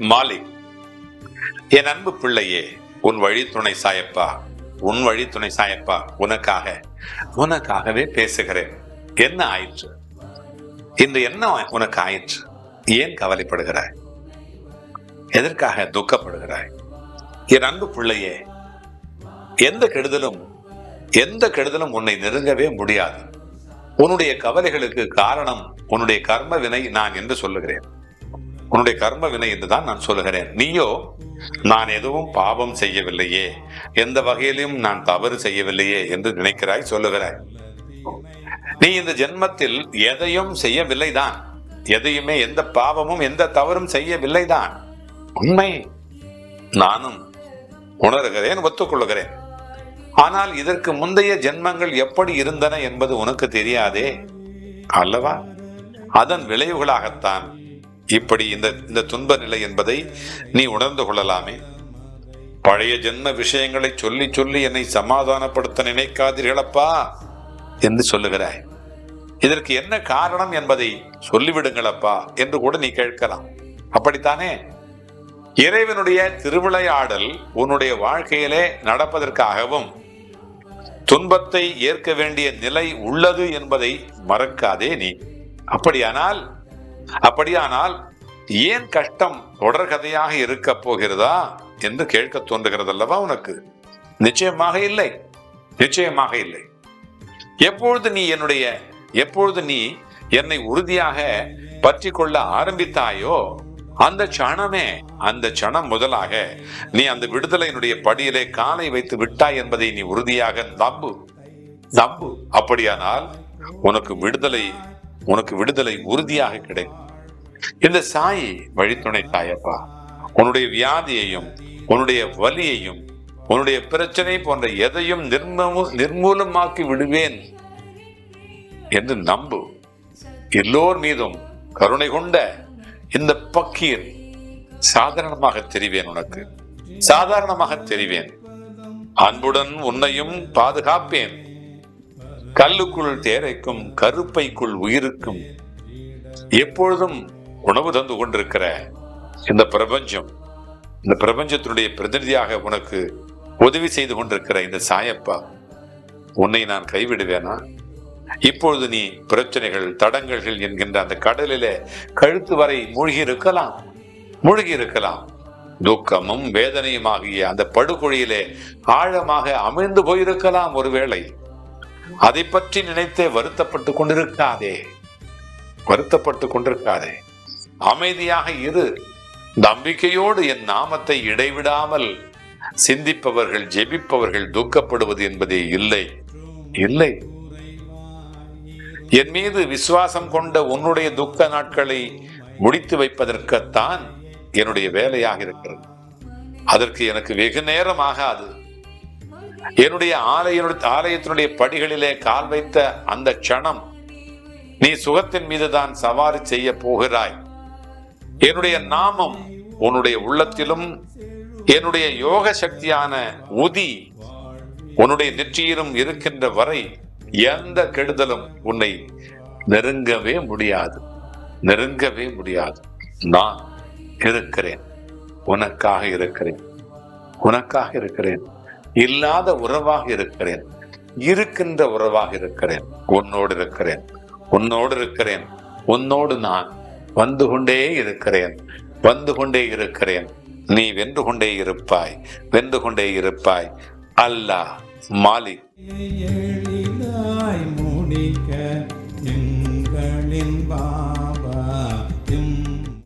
மாலிக் என் அன்பு பிள்ளையே உன் வழி துணை சாயப்பா உன் வழி துணை சாயப்பா உனக்காக உனக்காகவே பேசுகிறேன். என்ன ஆயிற்று? இன்று என்ன உனக்கு ஆயிற்று? ஏன் கவலைப்படுகிறாய்? எதற்காக துக்கப்படுகிறாய்? என் அன்பு பிள்ளையே எந்த கெடுதலும் எந்த கெடுதலும் உன்னை நெருங்கவே முடியாது. உன்னுடைய கவலைகளுக்கு காரணம் உன்னுடைய கர்ம வினை நான் என்று சொல்லுகிறேன். உன்னுடைய கர்ம வினை என்றுதான் நான் சொல்லுகிறேன். நீயோ நான் எதுவும் பாவம் செய்யவில்லையே. எந்த வகையிலும் நான் தவறு செய்யவில்லையே என்று நினைக்கிறாய் சொல்லுகிறாய். நீ இந்த ஜென்மத்தில் எதையும் செய்யவில்லை தான் எதையுமே எந்த பாவமும் எந்த தவறும் செய்யவில்லை தான் உண்மை நானும் உணர்கிறேன் ஒத்துக்கொள்கிறேன் ஆனால் இதற்கு முந்தைய ஜென்மங்கள் எப்படி இருந்தன என்பது உனக்கு தெரியாதே. அல்லவா? அதன் விளைவுகளாகத்தான் இப்படி இந்த இந்த துன்ப நிலை என்பதை நீ உணர்ந்து கொள்ளலாமே. பழைய ஜென்ம விஷயங்களை சொல்லி சொல்லி என்னை சமாதானப்படுத்த நினைக்காதீர்களப்பா என்று சொல்லுகிறாய். இதற்கு என்ன காரணம் என்பதை சொல்லிவிடுங்களப்பா என்று கூட நீ கேட்கலாம். அப்படித்தானே? இறைவனுடைய திருவிளையாடல் உன்னுடைய வாழ்க்கையிலே நடப்பதற்காகவும் துன்பத்தை ஏற்க வேண்டிய நிலை உள்ளது என்பதை மறக்காதே நீ. அப்படியானால் அப்படியானால் ஏன் கஷ்டம் தொடர்கதையாக இருக்க போகிறதா என்று கேட்க தோன்றுகிறது அல்லவா உனக்கு? நிச்சயமாக இல்லை. நிச்சயமாக இல்லை. எப்பொழுது நீ என்னுடைய எப்பொழுது நீ என்னை உறுதியாக பற்றி கொள்ள ஆரம்பித்தாயோ அந்த சணமே அந்த சணம் முதலாக நீ அந்த விடுதலையினுடைய படியிலே காலை வைத்து விட்டாய் என்பதை நீ உறுதியாக நம்பு. நம்பு. அப்படியானால் உனக்கு விடுதலை உனக்கு விடுதலை உறுதியாக கிடைக்கும். இந்த சாயி வழித்துணை தாயப்பா. உன்னுடைய வியாதியையும் உன்னுடைய வலியையும் உன்னுடைய பிரச்சனை போன்ற எதையும் நிர்மூலமாக்கி விடுவேன் என்று நம்பு. எல்லோர் மீதும் கருணை கொண்ட இந்த பக்கீர் சாதாரணமாக தெரிவேன் உனக்கு. சாதாரணமாக தெரிவேன். அன்புடன் உன்னையும் பாதுகாப்பேன். கல்லுக்குள் தேரைக்கும் கருப்பைக்குள் உயிருக்கும் எப்பொழுதும் உணவு தந்து கொண்டிருக்கிற இந்த பிரபஞ்சம் இந்த பிரபஞ்சத்தினுடைய பிரதிநிதியாக உனக்கு உதவி செய்து கொண்டிருக்கிற இந்த சாயப்பா உன்னை நான் கைவிடுவேனா? இப்பொழுது நீ பிரச்சனைகள் தடங்கல்கள் என்கின்ற அந்த கடலிலே கழுத்து வரை மூழ்கி இருக்கலாம் மூழ்கி இருக்கலாம் துக்கமும் வேதனையுமாகிய அந்த படுகொழியிலே ஆழமாக அமிழ்ந்து போயிருக்கலாம் ஒருவேளை. அதை பற்றி நினைத்தே வருத்தப்பட்டு கொண்டிருக்காதே. வருத்தப்பட்டு கொண்டிருக்காதே. அமைதியாக இரு. நம்பிக்கையோடு என் நாமத்தை இடைவிடாமல் சிந்திப்பவர்கள் ஜெபிப்பவர்கள் துக்கப்படுவது என்பதே இல்லை. இல்லை. என் மீது விசுவாசம் கொண்ட உன்னுடைய துக்க நாட்களை முடித்து வைப்பதற்குத்தான் என்னுடைய வேலையாக இருக்கிறது. அதற்கு எனக்கு வெகு நேரம் ஆகாது. என்னுடைய ஆலயனுடைய ஆலயத்தினுடைய படிகளிலே கால் வைத்த அந்த க்ஷணம் நீ சுகத்தின் மீதுதான் சவாரி செய்ய போகிறாய். என்னுடைய நாமம் உன்னுடைய உள்ளத்திலும் என்னுடைய யோக சக்தியான உதி உன்னுடைய நெற்றியிலும் இருக்கின்ற வரை எந்த கெடுதலும் உன்னை நெருங்கவே முடியாது. நெருங்கவே முடியாது. நான் இருக்கிறேன். உனக்காக இருக்கிறேன். உனக்காக இருக்கிறேன். இல்லாத உறவாக இருக்கிறேன். இருக்கின்ற உறவாக இருக்கிறேன். உன்னோடு இருக்கிறேன். உன்னோடு இருக்கிறேன். உன்னோடு நான் வந்து கொண்டே இருக்கிறேன். வந்து கொண்டே இருக்கிறேன். நீ வென்று கொண்டே இருப்பாய். வென்று கொண்டே இருப்பாய். அல்லாஹ் மாலிக். எங்களின்